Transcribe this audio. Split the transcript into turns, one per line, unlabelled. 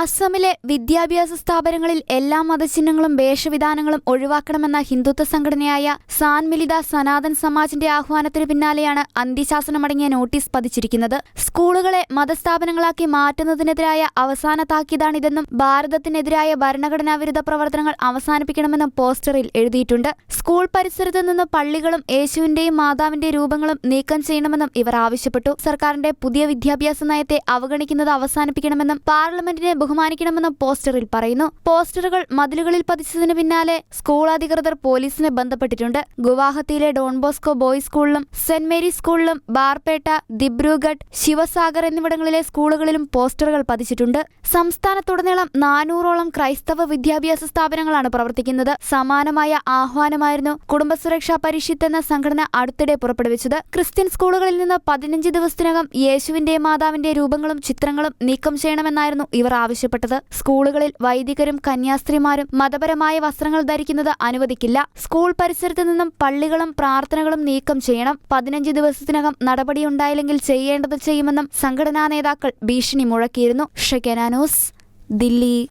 അസമിലെ വിദ്യാഭ്യാസ സ്ഥാപനങ്ങളിൽ എല്ലാ മതചിഹ്നങ്ങളും വേഷവിധാനങ്ങളും ഒഴിവാക്കണമെന്ന ഹിന്ദുത്വ സംഘടനയായ സാൻ മിലിത സനാതൻ സമാജിന്റെ ആഹ്വാനത്തിന് പിന്നാലെയാണ് അന്ത്യശാസനമടങ്ങിയ നോട്ടീസ് പതിച്ചിരിക്കുന്നത്. സ്കൂളുകളെ മതസ്ഥാപനങ്ങളാക്കി മാറ്റുന്നതിനെതിരായ അവസാന താക്കീതാണിതെന്നും ഭാരതത്തിനെതിരായ ഭരണഘടനാ വിരുദ്ധ പ്രവർത്തനങ്ങൾ അവസാനിപ്പിക്കണമെന്നും പോസ്റ്ററിൽ എഴുതിയിട്ടുണ്ട്. സ്കൂൾ പരിസരത്ത് നിന്ന് പള്ളികളും യേശുവിന്റെയും മാതാവിന്റെ രൂപങ്ങളും നീക്കം ചെയ്യണമെന്നും ഇവർ ആവശ്യപ്പെട്ടു. സർക്കാരിന്റെ പുതിയ വിദ്യാഭ്യാസ നയത്തെ അവഗണിക്കുന്നത് അവസാനിപ്പിക്കണമെന്നും പാർലമെന്റിനെ ബഹുമാനിക്കണമെന്നും പോസ്റ്ററിൽ പറയുന്നു. പോസ്റ്ററുകൾ മതിലുകളിൽ പതിച്ചതിന് പിന്നാലെ സ്കൂൾ അധികൃതർ പോലീസിനെ ബന്ധപ്പെട്ടിട്ടുണ്ട്. ഗുവാഹത്തിയിലെ ഡോൺ ബോസ്കോ ബോയ്സ് സ്കൂളിലും സെന്റ് മേരീസ് സ്കൂളിലും ബാർപേട്ട ദിബ്രുഗഡ് ശിവസാഗർ എന്നിവിടങ്ങളിലെ സ്കൂളുകളിലും പോസ്റ്ററുകൾ പതിച്ചിട്ടുണ്ട്. സംസ്ഥാനത്തുടനീളം നാനൂറോളം ക്രൈസ്തവ വിദ്യാഭ്യാസ സ്ഥാപനങ്ങളാണ് പ്രവർത്തിക്കുന്നത്. സമാനമായ ആഹ്വാനമായിരുന്നു കുടുംബസുരക്ഷാ പരിഷത്ത് എന്ന സംഘടന അടുത്തിടെ പുറപ്പെടുവിച്ചത്. ക്രിസ്ത്യൻ സ്കൂളുകളിൽ നിന്ന് പതിനഞ്ച് ദിവസത്തിനകം യേശുവിന്റെ മാതാവിന്റെ രൂപങ്ങളും ചിത്രങ്ങളും നീക്കം ചെയ്യണമെന്നായിരുന്നു ഇവർ ആവശ്യപ്പെട്ടത്. സ്കൂളുകളിൽ വൈദികരും കന്യാസ്ത്രീമാരും മതപരമായ വസ്ത്രങ്ങൾ ധരിക്കുന്നത് അനുവദിക്കില്ല. സ്കൂൾ പരിസരത്ത് നിന്നും പള്ളികളും പ്രാർത്ഥനകളും നീക്കം ചെയ്യണം. പതിനഞ്ച് ദിവസത്തിനകം നടപടിയുണ്ടായില്ലെങ്കിൽ ചെയ്യേണ്ടത് ചെയ്യുമെന്നും സംഘടനാ നേതാക്കൾ ഭീഷണി മുഴക്കിയിരുന്നു. ഷെക്കനാനോസ് ദില്ലി.